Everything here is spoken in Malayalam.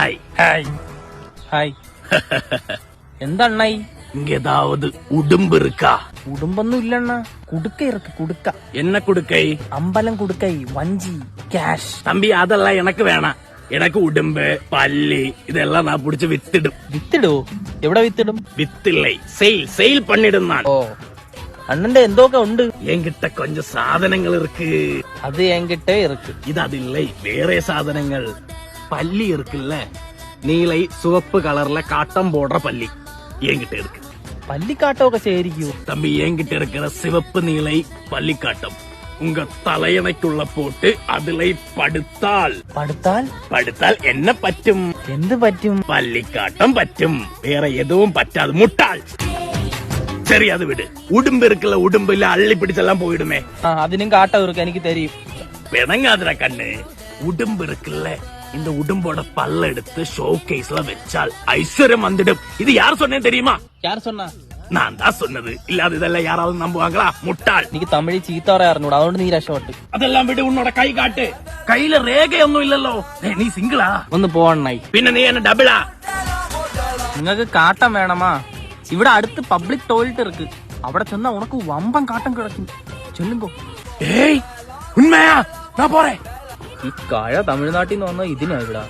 ഹായ്. ഹായ്. ഹായ്. എന്താണ്ണായി? ഏതാവത് ഉടുമ്പ് ഉടുമ്പൊന്നും ഇല്ലണ്ണ കുടുക്ക ഇറക്ക് കുടുക്ക. എന്നെ കുടുക്കൈ? അമ്പലം കുടുക്കൈ വഞ്ചി ക്യാഷ്. തമ്പി അതല്ല എനക്ക് വേണ. എനക്ക് ഉടുമ്പ് പല്ലി ഇതെല്ലാം നാ പിടിച്ച് വിത്തിടും. വിത്തിടോ? എവിടെ വിത്തിടും? വിത്തില്ലേ? സെയിൽ സെയിൽ പണ്ണിടുന്ന ഓ. അണ്ണന്റെ എന്തൊക്കെ ഉണ്ട്? എങ്കിട്ട കൊഞ്ച സാധനങ്ങൾ ഇറക്ക്. അത് എങ്കിട്ടേ ഇറക്ക്. ഇതില്ലേ വേറെ സാധനങ്ങൾ. பல்லி இருக்குல்ல? நீலை சிவப்பு கலர்ல காட்டம் போடுற பல்லி. என்கிட்ட இருக்கு. பள்ளிக்காட்டமൊക്കെ ശരിക്കും தம்பி என்கிட்ட இருக்கிற சிவப்பு நீலை பள்ளிக்காட்டம் உங்க தலையணைக்குள்ள போட்டு அதிலை படுத்தால். പടുത്താൽ படுத்தால் என்ன பற்றும்? എന്ത് പറ്റും பள்ளிக்காட்டம் பற்றும். வேற எதுவும் பற்றாது. முட்டாள். சரி அது விடு. உடும்பு இருக்குல்ல உடும்புல அள்ளி பிடிச்செல்லாம் போயிடுமே. ആ അതിനും കാട്ടം ഇറുക്ക എനിക്ക് തരും പിണങ്ങാതിര കണ്ണ് ഉടുമ്പ് இருக்குல்ல இந்த உடம்போட பல்ல எடுத்து ஷோ கேஸ்ல வச்சால் ஐஸ்வர்யம் வந்துடும் இது யார் சொன்னேன் தெரியுமா யார் சொன்னா நான் தான் சொன்னது ഇല്ലാതെ ഇതെല്ലാം യാരാവും നമ്പുവാങ്കളാ മുട്ടാൾ. എനിക്ക് തമിഴിൽ ചീത്ത പറയാൻ അറിഞ്ഞൂടാ. അതുകൊണ്ട് നീ രക്ഷപ്പെട്ടു. അതെല്ലാം വിട് ഉന്നോടെ കൈ കാട്ട്. കയ്യിൽ രേഖയൊന്നും ഇല്ലല്ലോ. നീ സിംഗിളാ. ഒന്ന് പോവണ്ണായി പിന്നെ നീ എന്നെ ഡബിളാ. നിങ്ങൾക്ക് കാട്ടം വേണമാ. ഇവിടെ അടുത്ത് പബ്ലിക് ടോയ്ലറ്റ് ഇറക്ക്. അവിടെ ചെന്നാ ഉണക്ക് വമ്പം കാട്ടം കിടക്കും. ചെല്ലുങ്കോ ഏയ് ഉണ്മയാ ഞാൻ പോരേ. ഈ കഴ തമിഴ്നാട്ടിൽ നിന്ന് വന്ന ഇതിനാ ഇവിടെ.